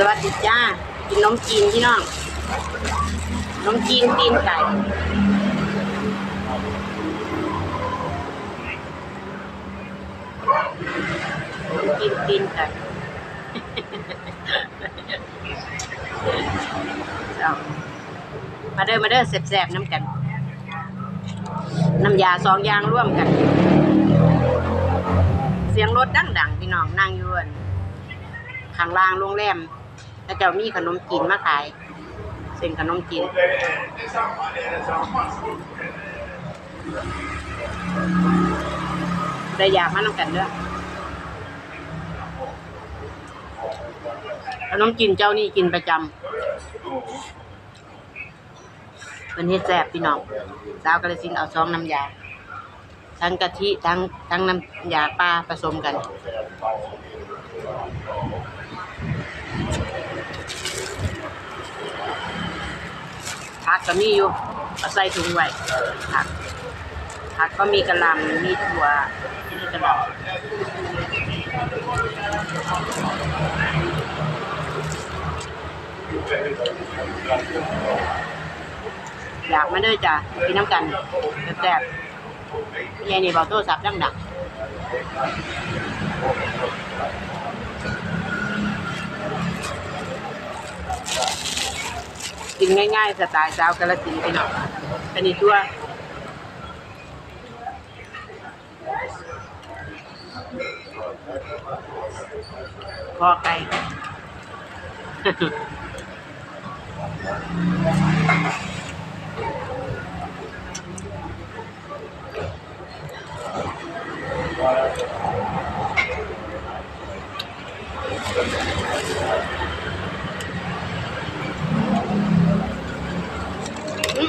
สวัสดีจ้า กินนมจีนพี่น้องนมจีนตีนไก่นมจีนตีนไก่มาเด้อมาเด้อแสบๆน้ำกัน น้ำยาสองยางร่วมกัน เสียงรถดังๆพี่น้องนั่งอยวนข้างล่างโรงแรม แล้วเจ้ามีขนมจีนมาขายเส้นขนมจีนได้ยากมาน้ำกันเด้อขนมจีนเจ้านี่กินประจำเป็นเฮ็ดแซ่บพี่น้องสาวกระสินเอาซองน้ำยา ทั้งกะทิทั้งทั้งน้ำยาปลาผสมกัน ก็มีอยู่เอาใส่ถุงไว้ผักผักก็มีกระหลำมีถั่วมีกระหลำอยากมาด้อจ้ะกินน้ำกันแซ่บๆยายนี่บอกโทรศัพท์ดังดั กินง่ายๆสไตล์เจ้ากระสินไปหน่อยอันนี้ตัวคอไก่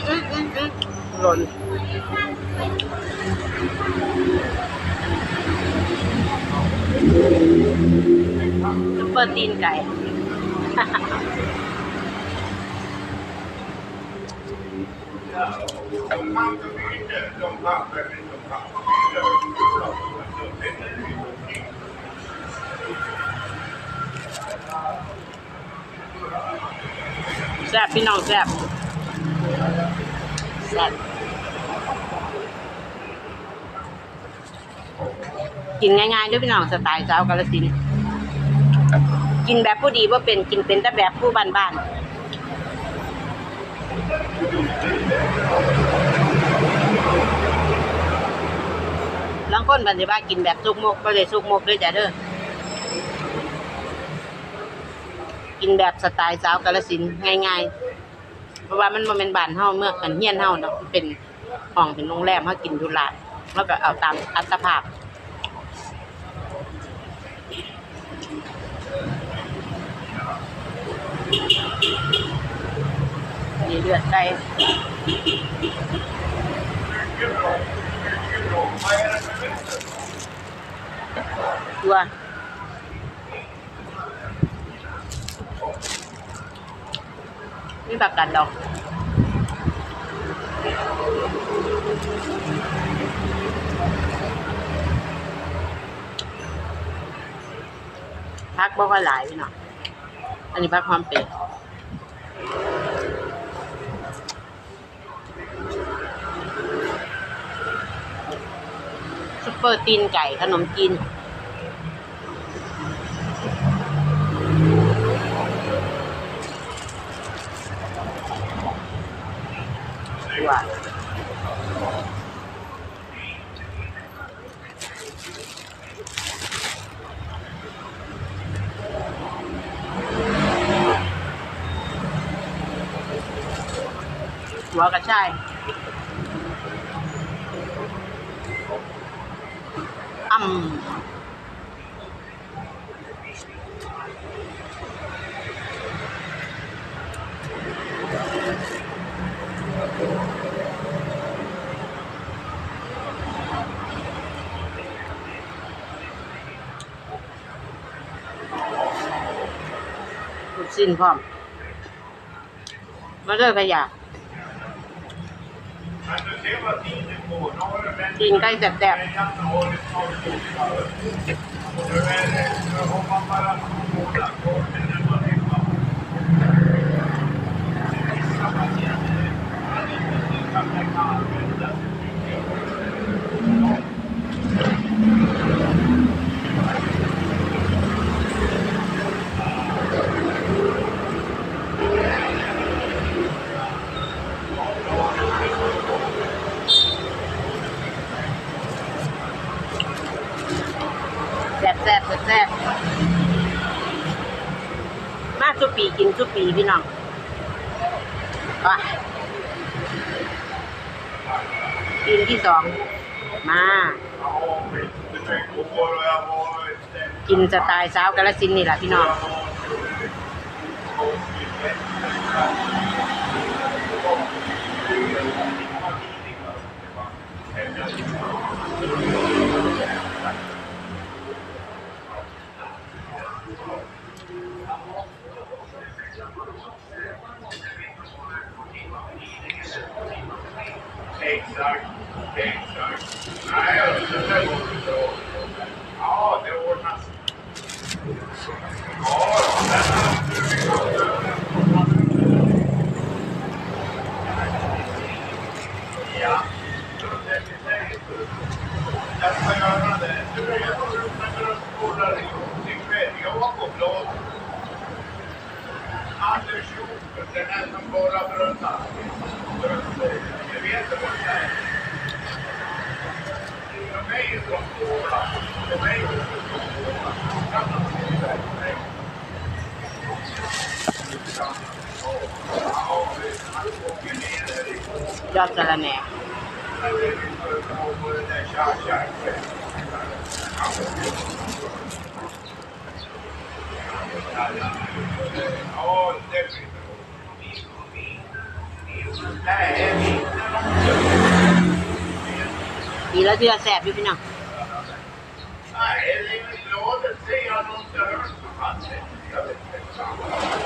อืมอืมอืมอืมหล่นซุปเปอร์ตีนไกินง่ายๆด้วยพี่น้องสไตล์สาวกาลสิน กินแบบผู้ดีว่าเป็นกินเป็นแต่แบบผู้บ้านๆลางคนบันทิว่ากินแบบสุกมกก็เลยสุกมกด้วยจ้ะเด้อกินแบบสไตล์สาวกาลสินง่าย ๆ เพราะว่ามันบ่แมันเป็นบ้านเฮาเมื่อกันเฮียนเฮาเนาะมันเป็นห้องเป็นโรงแรมเฮากินทุลาดแล้วก็เอาตามอัตภาพนี่เลือดไก่ตัว นี่แบบกันดอกพักบ่ค่อยหลายพี่น้องอันนี้พักความเป็ดซุปเปอร์ตีนไก่ขนมจีนว้า หัวกระชายอ่ำลูกสิ้นพร้อมมาเลยพะยา กินใกล้แสบๆ สุปีกินสุปีพี่น้องไปกินที่สองมา กินสไตล์สาวกาลสินนี่แหละพี่น้อง Ahora, Piazza la nea. Thank you all everything. He loves you, Sab. You can know. I don't know what to say. I don't know.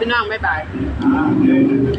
พี่น้องบ๊ายบาย